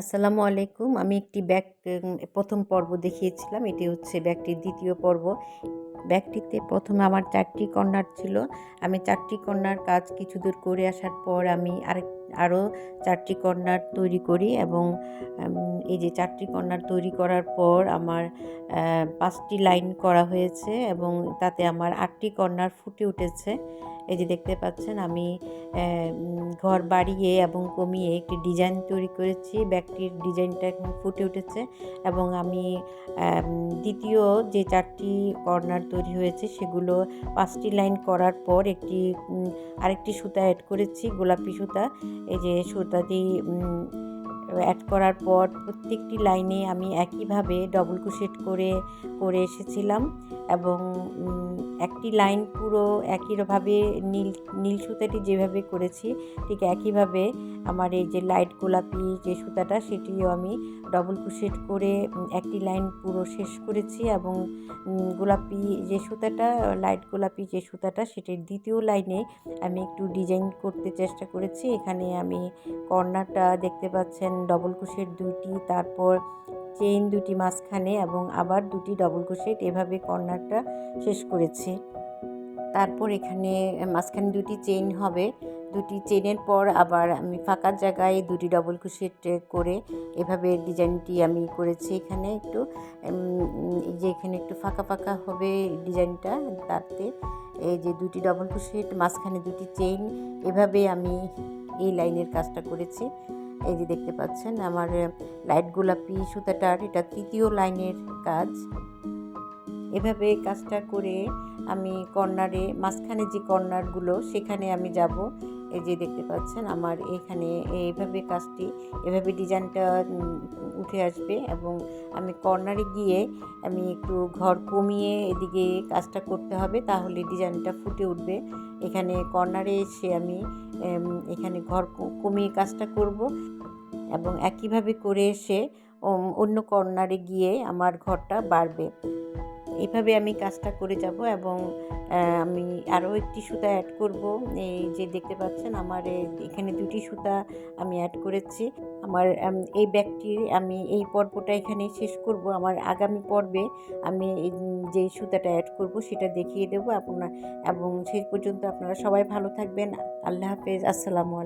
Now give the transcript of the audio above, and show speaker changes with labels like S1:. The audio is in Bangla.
S1: আসসালামু আলাইকুম। আমি একটি ব্যাগ প্রথম পর্ব দেখিয়েছিলাম। এটি হচ্ছে ব্যাগটির দ্বিতীয় পর্ব। ব্যাগটিতে প্রথমে আমার চারটি কর্নার ছিল। আমি চারটি কর্নার কাজ কিছু দূর করে আসার পর আমি আরেক আরও চারটি কর্নার তৈরি করি এবং এই যে চারটি কর্নার তৈরি করার পর আমার পাঁচটি লাইন করা হয়েছে এবং তাতে আমার আটটি কর্নার ফুটে উঠেছে। এই যে দেখতে পাচ্ছেন আমি ঘর বাড়িয়ে এবং কমিয়ে একটি ডিজাইন তৈরি করেছি। ব্যাগটির ডিজাইনটা এখন ফুটে উঠেছে এবং আমি দ্বিতীয় যে চারটি কর্নার তৈরি হয়েছে সেগুলো পাঁচটি লাইন করার পর একটি আরেকটি সুতা অ্যাড করেছি, গোলাপি সুতা। এই যে সুতাটি অ্যাড করার পর প্রত্যেকটি লাইনে আমি একইভাবে ডবল কুশেট করে করে এসেছিলাম এবং একটি লাইন পুরো একইভাবে নীল নীল সুতাটি যেভাবে করেছি ঠিক একইভাবে আমার এই যে লাইট গোলাপি যে সুতাটা সেটিও আমি ডবল কুশেট করে একটি লাইন পুরো শেষ করেছি এবং গোলাপি যে সুতাটা লাইট গোলাপি যে সুতাটা সেটির দ্বিতীয় লাইনে আমি একটু ডিজাইন করতে চেষ্টা করেছি। এখানে আমি কর্নারটা দেখতে পাচ্ছেন ডবল কুশেট দুইটি, তারপর চেইন দুটি মাঝখানে এবং আবার দুটি ডবল কুশেট এভাবে কর্নারটা শেষ করেছি। তারপর এখানে মাঝখানে দুটি চেইন হবে। দুটি চেইনের পর আবার আমি ফাঁকা জায়গায় দুটি ডবল কুশেট করে এভাবে ডিজাইনটি আমি করেছি। এখানে একটু যে এখানে একটু ফাঁকা ফাঁকা হবে ডিজাইনটা, তাতে এই যে দুটি ডবল কুশেট মাঝখানে দুটি চেইন এভাবে আমি এই লাইনের কাজটা করেছি। এই যে দেখতে পাচ্ছেন আমার লাইট গোলাপি সুতাটার এটা তৃতীয় লাইনের কাজ। এভাবে কাজটা করে আমি কর্নারে, মাঝখানে যে কর্নারগুলো, সেখানে আমি যাব। এই যে দেখতে পাচ্ছেন, আমার এখানে এইভাবে কাজটি, এভাবে ডিজাইনটা উঠে আসবে এবং আমি কর্নারে গিয়ে আমি একটু ঘর কমিয়ে এদিকে কাজটা করতে হবে, তাহলে ডিজাইনটা ফুটে উঠবে। এখানে কর্নারে এসে আমি এখানে ঘর কমিয়ে কাজটা করব এবং একইভাবে করে এসে অন্য কর্নারে গিয়ে আমার ঘরটা বাড়বে। এইভাবে আমি কাজটা করে যাব এবং আমি আরও একটি সুতা অ্যাড করব। এই যে দেখতে পাচ্ছেন, আমার এখানে দুটি সুতা আমি অ্যাড করেছি। আমার এই ব্যাগটি আমি এই পর্বটা এখানে শেষ করব। আমার আগামী পর্বে আমি যে সুতাটা অ্যাড করব, সেটা দেখিয়ে দেবো আপনার, এবং সেই পর্যন্ত আপনারা সবাই ভালো থাকবেন। আল্লাহ হাফেজ। আসসালামু আলাইকুম।